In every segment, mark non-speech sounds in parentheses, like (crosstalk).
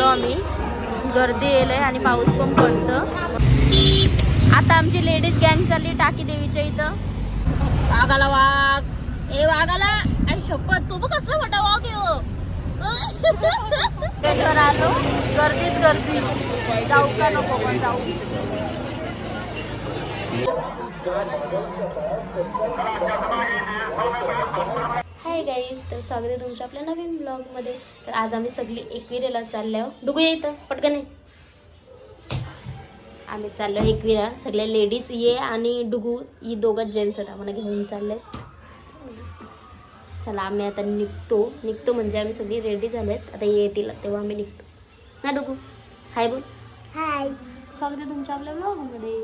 पोचलो आम्ही. गर्दी येईल आणि पाऊस पण पडतं आता आमची लेडीज गँग चालली टाकी देवीच्या इथं. वाघाला वाघ. ए वाघाला. आणि शपथ तू बघ कसला मोठा वाघ आहे हो. (laughs) बेटर आलो. गर्दीच गर्दी. जाऊ का नको पण जाऊ. (laughs) हाय गाईज तर स्वागत आहे तुमच्या आपल्या नवीन ब्लॉगमध्ये तर आज आम्ही सगळी एकविरेला चाललो आहोत डुगू ये इथं पटकन ये. आम्ही चाललो एकविरा. सगळे लेडीज ये आणि डुगू ही दोघंच जेंट्स आहेत आम्हाला घेऊन चालले. चला आम्ही आता निघतो. निघतो म्हणजे आम्ही सगळी रेडी झालेत. आता येतील तेव्हा आम्ही निघतो. ना डुगू? हाय बोल. हाय स्वागत आहे तुमच्या आपल्या ब्लॉगमध्ये.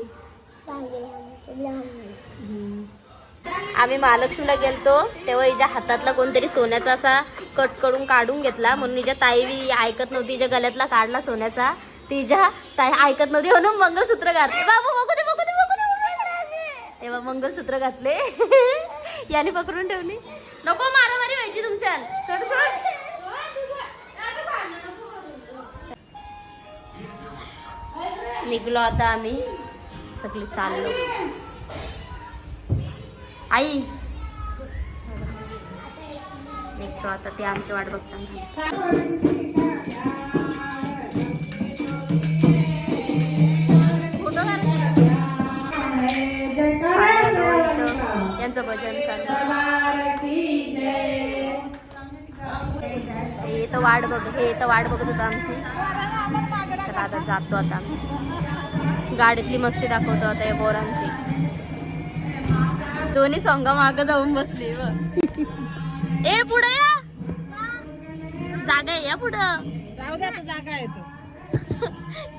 आम्ही महालक्ष्मीला गेलतो तेव्हा हिच्या हातातला कोणतरी सोन्याचा असा कट करून काढून घेतला. म्हणून हिच्या ताई बी ऐकत नव्हती हिच्या गळ्यातला काढला सोन्याचा. तिच्या ताई ऐकत नव्हती म्हणून मंगळसूत्र घातले. बाबू बघू दे बघू दे, बघू दे. तेव्हा मंगळसूत्र घातले. (laughs) याने पकडून ठेवली. नको मारामारी व्हायची तुमच्या. सोड सोड. निघलो आता आम्ही. सगळी चाललो. आई. निघतो आता ते आमची वाट बघताना. यांचं भजन चालू हे तर वाट बघ हे तर वाट बघत होतं आमची. आता जातो आता. आम्ही गाडीतली मस्ती दाखवतो आता या बोरांची दोन्ही सोंगा माग जाऊन बसली ए पुढे या. जागा आहे या पुढं. जागा आहे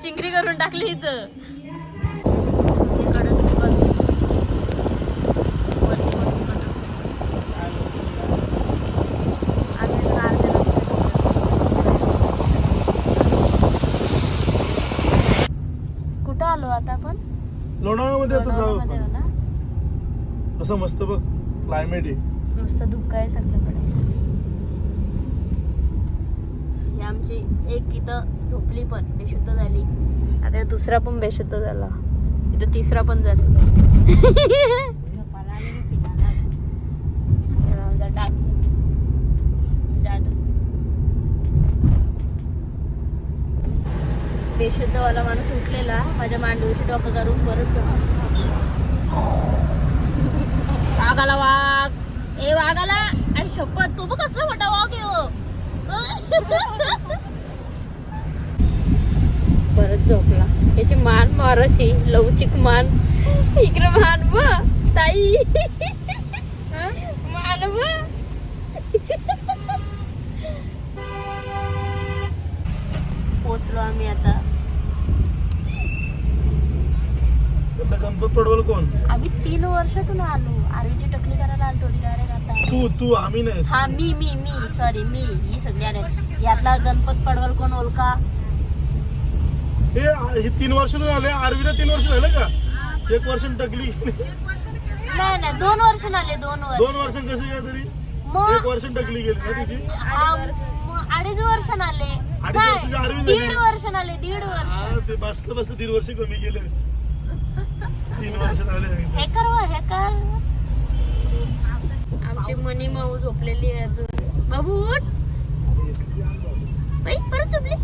चिंगरी करून टाकली इथं सगळीकडं धुकंच आहे. वरती वरती पण असं. आम्ही तर अर्ध्या रस्त्यात. कुठं आलो आता आपण लोणावळ्यामध्ये आता जाऊ लोणावळ्यामध्ये आपण. हो असं मस्त बघ क्लायमेट आहे. मस्त धुक्क आहे सगळीकडे. ही आमची एक इथं झोपली पण बेशुद्ध झाली. आता दुसरा पण बेशुद्ध झाला. इथं तिसरा पण झाला. जादू बेशुद्धवाला माणूस उठलेला माझ्या मांडवीची डोकं करून परत जाऊ वाघाला वाघ. ए वाघाला आणि शपथ तू बघ कसला मोठा वाघ येऊ परत हो. झोपला. याची मान मारायची लवचिक मान. इकडे मान ब ताई. मान ब. पोचलो आम्ही आता. आता गणपत पडवल कोण? आम्ही तीन वर्षातून आलो. आरवीची टकली करायला आलतो ती डायरेक्ट आता. तू तू आम्ही नाही. हा मी मी मी सॉरी मी ही सगळी आले यातला गणपत पडवल कोण ओळखा हे हे तीन वर्ष झाले आरवीला तीन वर्ष झालं का? एक वर्ष टकली. नाही नाही दोन वर्ष आले दोन वर्ष. दोन वर्ष कशी काय तरी? एक वर्ष टकली गेली ना तिची? अडीच वर्ष आले. अडीच वर्षाची आरवी नाही, झाली. दीड वर्ष आले दीड वर्ष. बसलं बसलं दीड वर्ष कमी गेले तीन वर्ष झाले हे कर व, हे कर आमची मनी माऊ झोपलेली आहे अजून. बाबू उठ. बाई परत झोपली.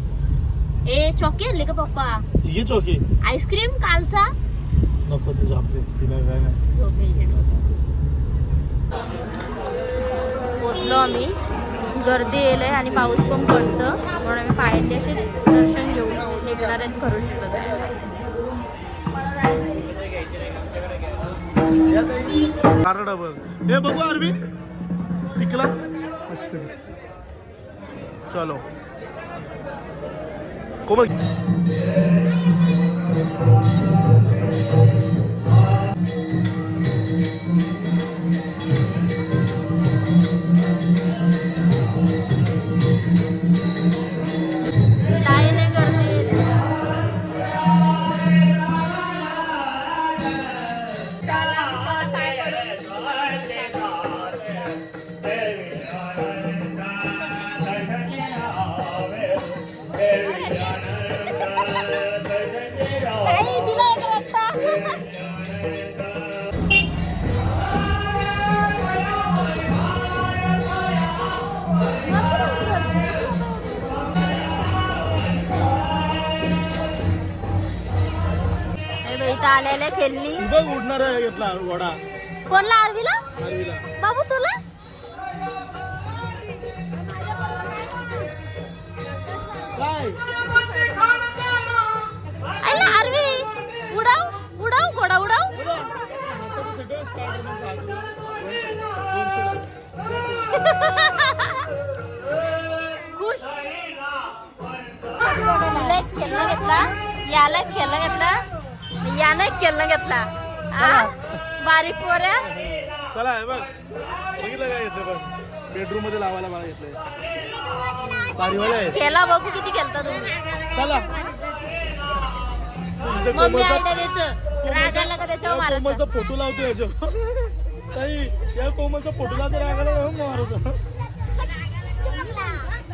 ए चॉकी आणले का पप्पा? ये चौकी. आईस्क्रीम कालचा? नको ते झोपले. तिला काय नाही. झोपेल पोचलो आम्ही. गर्दी येईल आणि पाऊस पण पडतं. म्हणून आम्ही पायथ्याचे दर्शन घेऊन निघणार आहेत करू शकत कारड बघ. हे बघू अरबी इकला. मस्त चलो. कोमल. आता आलेल्या तू बघ उडणार घेतला वडा. कोणला? आरवीला? आरवीला. बाबू तुला चला हे बघ. बघितलं काय घेतलं बघ? बेडरूममध्ये लावायला मला घेतलंय भारीवाला आहे खेळा बघू किती खेळता तुम्ही. चला. तुझं मम्मी कोमलचा- आयडिया द्यायचं राजाला का त्याच्यावर या मारायचं? कोमलचा फोटो लावतो याच्यावर. ताई या कोमलचा फोटो लावतो रागाला मारायचं?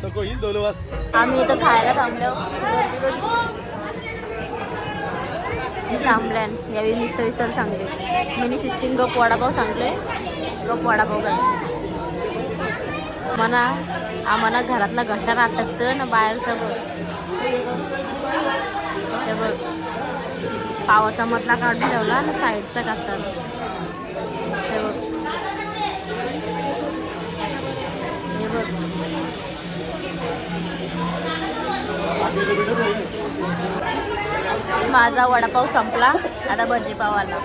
नको ही दोन वाजता. आम्ही इथं खायला थांबलो. गर्दी बघितली. थांबल्यान यावेळी मिसळ विसळ सांगले. मिनी सिस्टीम गप वडापाव सांगले. गप वडापाव घालते मना आम्हाला घरातला घशाला अटकतं ना बाहेरचं बघ. ते बघ. पावाचा मधला काढून ठेवला आणि साईडचा काढतात ते बघ. हे बघ. माझा वडापाव संपला. आता भजीपाव आला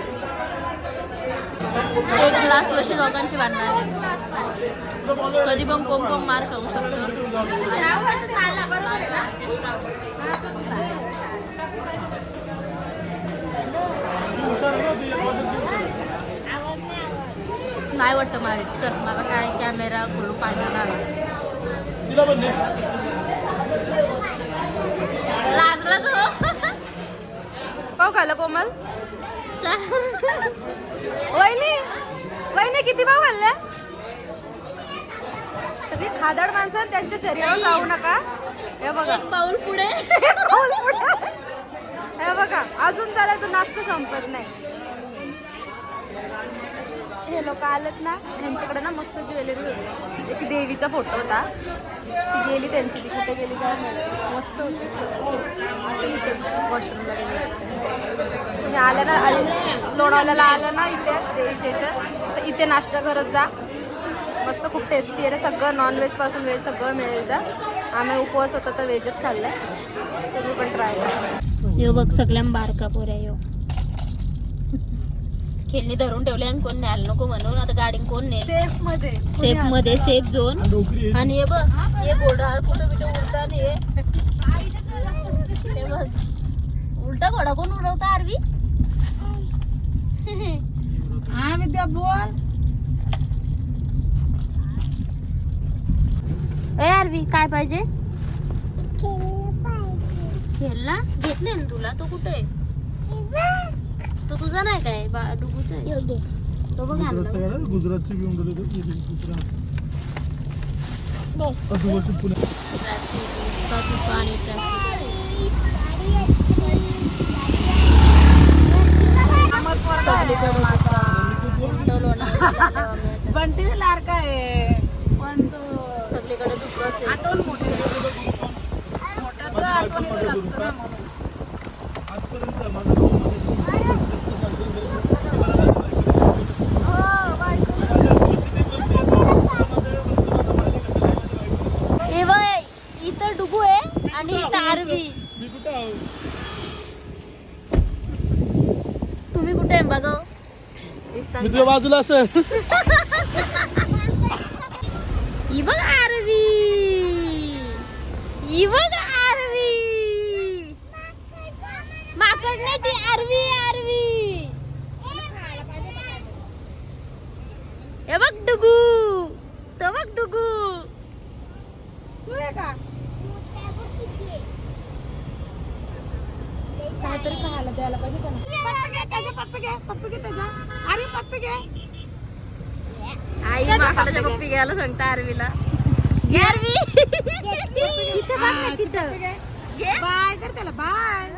एक ग्लास वर्ष दोघांची बांधणार कधी पण कोण कोण मार खाऊ शकतो. नाही वाटतं मला इतकं. मला काय कॅमेरा खोलून पाहण्यात आला. लागला तो. हो खाल्लं कोमल? वहिनी वहिनी किती भाव खाल्ल्या सगळी खादाड माणसं त्यांच्या शरीरावर जाऊ नका. हे बघा. एक पाऊल (laughs) पुढे. हे बघा अजून झाला तो नाश्ता संपत नाही. हे लोक आलेत ना त्यांच्याकडे ना मस्त ज्वेलरी होती. एक देवीचा फोटो होता. ती गेली त्यांची ती कुठे गेली काय माहिती. मस्त. होती आता इथे वॉशरूमला गेली. तुम्ही आल्या ना आले लोणावल्याला आलं ना इथे? देवीच्या इथं तर इथे नाश्ता करत जा. मस्त खूप टेस्टी आहे रे सगळं. नॉनव्हेजपासून व्हेज सगळं मिळेल जा आम्ही उपवास होता तर व्हेजच खाल्लंय. तुम्ही पण ट्राय करा. यो बघ सगळ्या बारका पोऱ्या यो. खेळणी धरून ठेवले आणि कोण न्यायला नको म्हणून आता गाडी कोण नेल? सेफमध्ये. सेफमध्ये सेफ झोन आणि हे बघ हे घोडा कुठं बिटं हे. हे बघ. उलटा घोडा कोण उडवता आरवी? हा विद्या बोल. ए आरवी काय पाहिजे? खेळला? घेतले ना तुला? तो कुठे? आहे? तो तुझा नाही काय? बा डुगूचा आहे. तो बघ गुजरातचा आणला. गुजरातची घेऊन गेलो होतो, गुजरात. पुणे ट्रॅफिक ट्रॅफिक सगळीकडे. बंटी लाडका आहे पण तो सगळीकडे दुखच आहे. आठवण मोठी मोठ्याचं आठवण येत असतं ना म्हणून. आजपर्यंत माझा भाऊ ए बघ, इथं डुगू आहे आणि इथं आरवी. मी कुठं आहो? तुम्ही कुठे आहे बघा? मी तुझ्या बाजूला असेल. ही बघ आरवी. ही बघ आरवी. माकड नाही ती आरवी आरवी. हे बघ डुगू. तो बघ डुगू. तू आहे का? काहीतरी खायला द्यायला पाहिजे का त्याचे पप्पी घे पप्पी घे त्याच्या. अरे पप्पी घे. आई माकडाच्या पप्पी घ्यायला सांगता आरवीला. आरवी. इथं बघ ना तिथं बाय कर त्याला. बाय.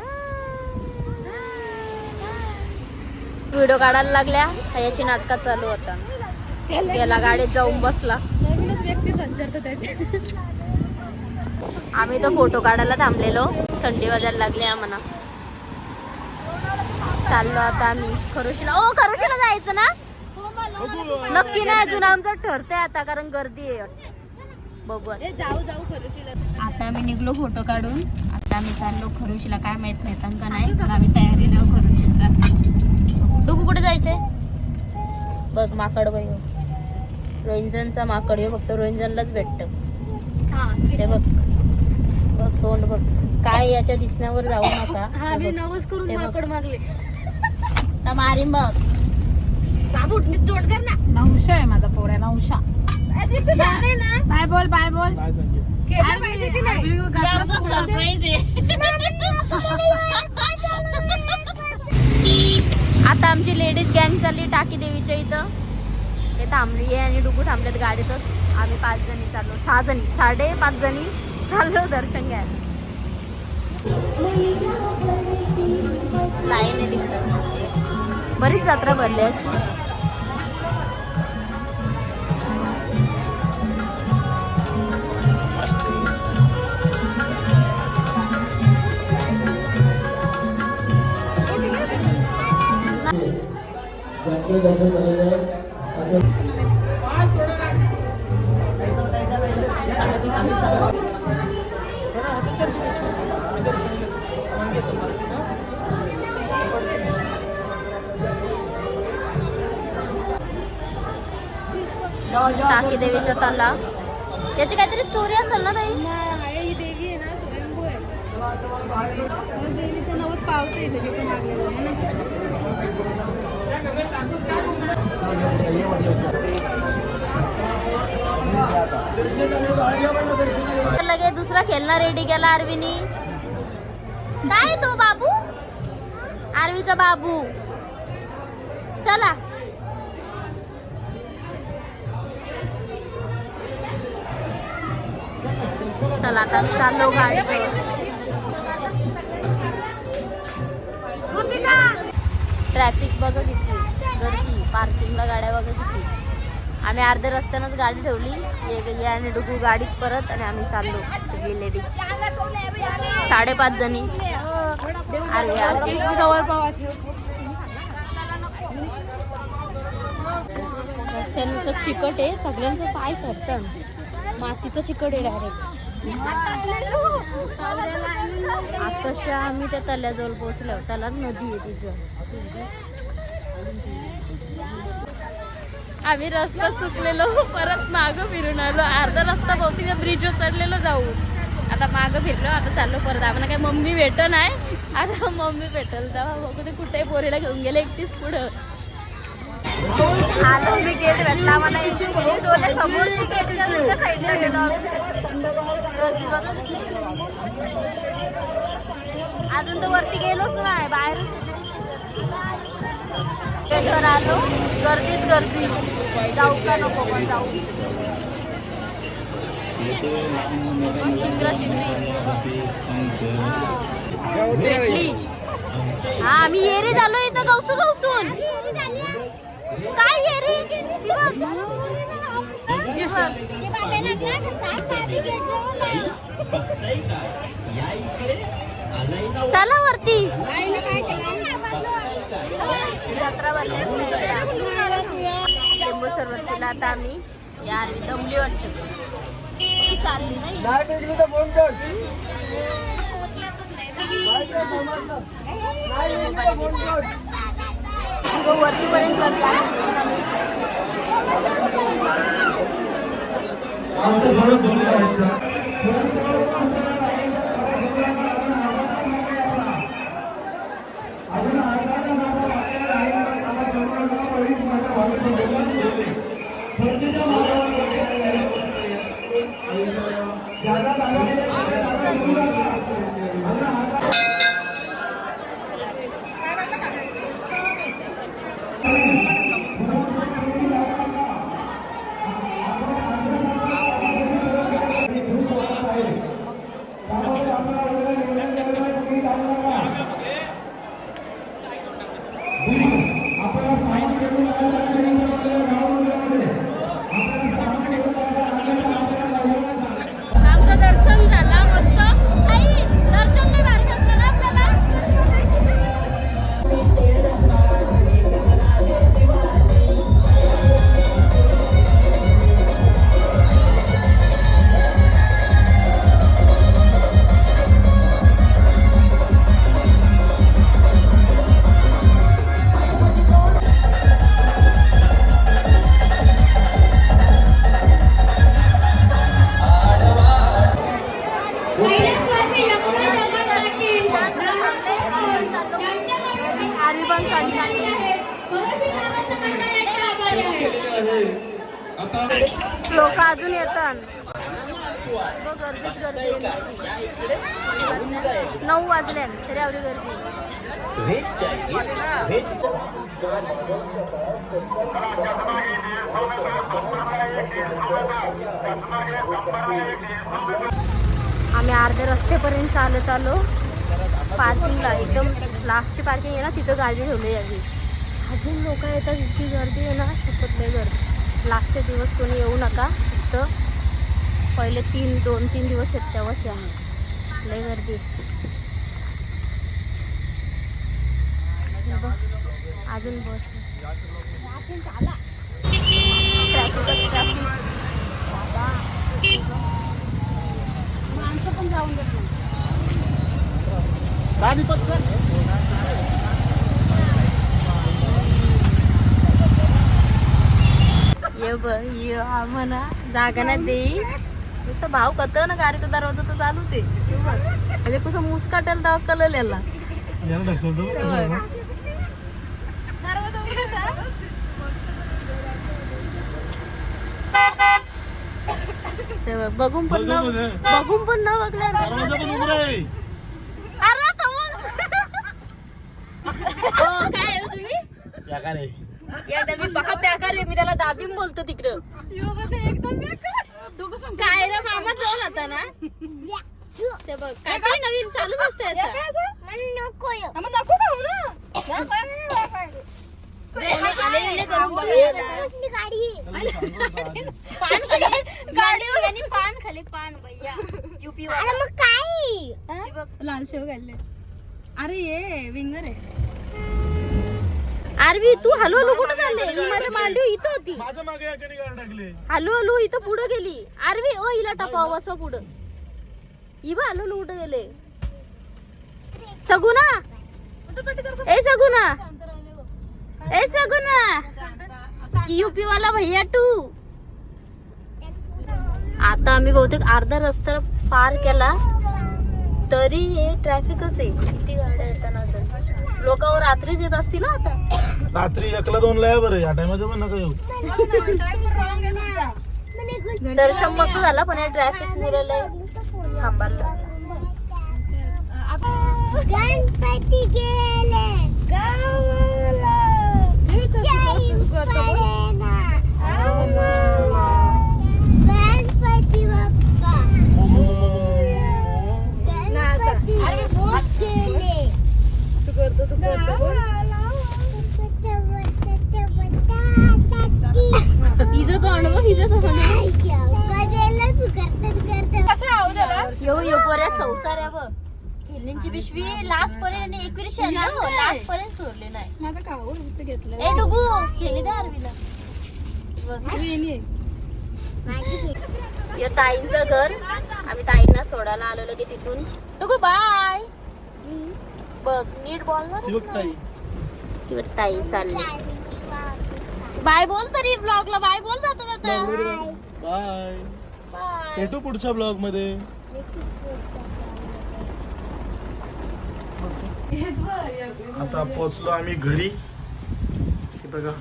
व्हिडिओ काढायला लागल्या याची नाटकात चालू होता. गेला गाडीत जाऊन बसला. व्यक्ती संचारत आम्ही तर फोटो काढायला थांबलेलो. थंडी वाजायला लागली आम्हाला. चाललो आता आम्ही. खरोशीला ओ खरोशीला जायचं ना? नक्की नाही अजून आमचं ठरतंय आता कारण गर्दी आहे. बघू आता. जाऊ जाऊ खरशीला. आता आम्ही निघलो फोटो काढून. आता आम्ही चाललो खरुशीला काय माहीत नाही का नाही पण आम्ही तयारी देऊ खरुशीचा. डुगू कुठे जायचंय? बघ माकड बाई. रोहिंजनचा माकड हो फक्त रोहिंजनलाच भेटत. ते बघ. बघ तोंड बघ. काय याच्या दिसण्यावर जाऊ नका. हा. नवस करून. माकड मागले आता मारीन बघ. बाबू नीट जोड कर ना. नवशा आहे माझा पोऱ्या नवशा अरे तू आहे ना. बाय बोल बाय बोल. काय केलं पाहिजे की नाही? सरप्राईज आता आमची लेडीज गँग चालली टाकी देवीच्या इथं. ते थांबली आहे आणि डुगू थांबल्यात गाडीतच. आम्ही पाच जणी चाललो. सहा जणी साडे पाच जणी चाललो दर्शन घ्यायला. लाईन आहे तिकडं. बरीच जत्रा भरली अशी टाकी देवीचा तलाव याची काहीतरी स्टोरी असेल ना ताई? ही देवी आहे ना स्वयंभू आहे. म्हणून देवीचं नवस पण मागलेलं तर लगे दुसरा खेळणं रेडी केला आरवीनी. काय तो बाबू? आरवीचा बाबू. चला. चला आता आम्ही चाललो गाडी ट्रॅफिक बघा किती गर्दी पार्किंगला गाड्या बघा किती आम्ही अर्ध्या रस्त्यानंच गाडी ठेवली ये ये आणि डुगू गाडीत परत आणि आम्ही चाललो सगळी लेडी साडेपाच जणी. अरे रस्त्यानुसार चिकट आहे सगळ्यांचं पाय सरतं मातीचं चिकट आहे डायरेक्ट आताशा आम्ही त्या तल्याजवळ पोहोचलो. त्याला नदी आहे तिचं आम्ही रस्ता चुकलेलो परत मागं फिरून आलो. अर्धा रस्ता बहुतेक ब्रिजवर चढलेलो जाऊ. आता मागं फिरलो आता चाललो परत. आम्हाला काय मम्मी भेट नाही. आता मम्मी भेटल. तेव्हा बघू ते कुठे पोरीला घेऊन गेले एकटीच पुढं. आलो मी गेट भेटला आम्हाला डोले समोरची गेट साईडला गेलो गर्दी बघा. अजून तर वरती गेलोच नाही बाहेर गेटवर आलो. गर्दीच गर्दी. जाऊ का नको पण जाऊ. चित्र चित्री भेटली. हा आम्ही येरे झालो इथं गवसू गवसून. काय येरे. चला वरती. जत्रा लिंबू सरबतीला आता आम्ही. या आरवी दमली वाटत. चालली नाही वरतीपर्यंत आमच्या सर्व जुने आहेत. त्या दादा आम्ही अर्ध्या रस्त्यापर्यंत चालत आलो. पार्किंगला एकदम लास्टची पार्किंग आहे ना तिथं गाडी ठेवली यावी अजून लोक येतात इतकी गर्दी आहे ना शपथ नाही गर्दी. लास्टचे दिवस कोणी येऊ नका फक्त पहिले तीन दोन तीन दिवस आहेत तेव्हाच या. लय गर्दी बघ, अजून बस माणसं पण जाऊन ये ब ये हा म्हणा जागा नाही देई नुसतं भाव कत ना गाडीचा दरवाजा तर चालूच आहे. म्हणजे कसं मुसकाटेल तेव्हा कललेला याला दाखवतो ते बघ, बघून पण न बघून बघ. बघून पण न बघल्या दरवाजा पण उघडा आहे अरे हो, काय आहे हो तुम्ही? या का रे या डबी बेकार आहे मी त्याला दाबीम बोलतो तिकडं. काय रे मामा जाऊन आता ना? ते बघ काहीतरी नवीन चालूच असते खाली गाडीवर आणि पान खाली पान भैया युपी वाला लाल शेव घालले अरे ये विंगर आहे आरवी तू हलू हलू कुठं चालले? माझ्या मांडीव इथं होती माझ्या मागे या कधी गाडी टाकली हलू हलू इथं पुढं गेली. आरवी ओ हिला टापाव बसव पुढं. इवा हलू हलू कुठं गेले? सगुना ए सगुना ए सगुना! युपी वाला भैया टू! आता आम्ही बहुतेक अर्धा रस्ता पार केला तरी हे ट्रॅफिकच आहे. किती गाड्या येताना लोक रात्रीच येत असतील ना आता. रात्री एकला दोनला आहे बरं या टायमाचं पण नका येऊ. दर्शन मस्त झाला पण ट्रॅफिक मुरलंय थांबायला गणपती गेले गणपती बाप्पा गणपती गेले हिचं तो अनुभव हिचं तो अनुभव कसं आहो त्याला यो यो पर्या संसार आहे बघ खेळण्यांची पिशवी लास्ट पर्यंत आणि एकविरी लास्ट पर्यंत सोडले नाही माझं काव इथं घेतलं ए डुगू खेळली द्या आरवीला बघ वेणी आहे. यो ताईंचं घर. आम्ही ताईंना सोडायला आलेलो की तिथून. डुगू बाय बघ नीट बोलणार ताई ती बघ ताई. चालली. बाय बोल तरी ब्लॉगला बाय बोल जाता जाता बाय बाय भेटू पुढच्या ब्लॉगमध्ये. आता पोहोचलो आम्ही घरी. हे बघा.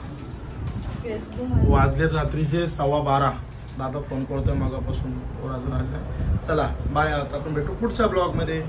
वाजलेत रात्रीचे सव्वा बारा. दादा फोन करतोय मागापासून. अजून आले चला बाय. आता आपण भेटू पुढच्या ब्लॉगमध्ये.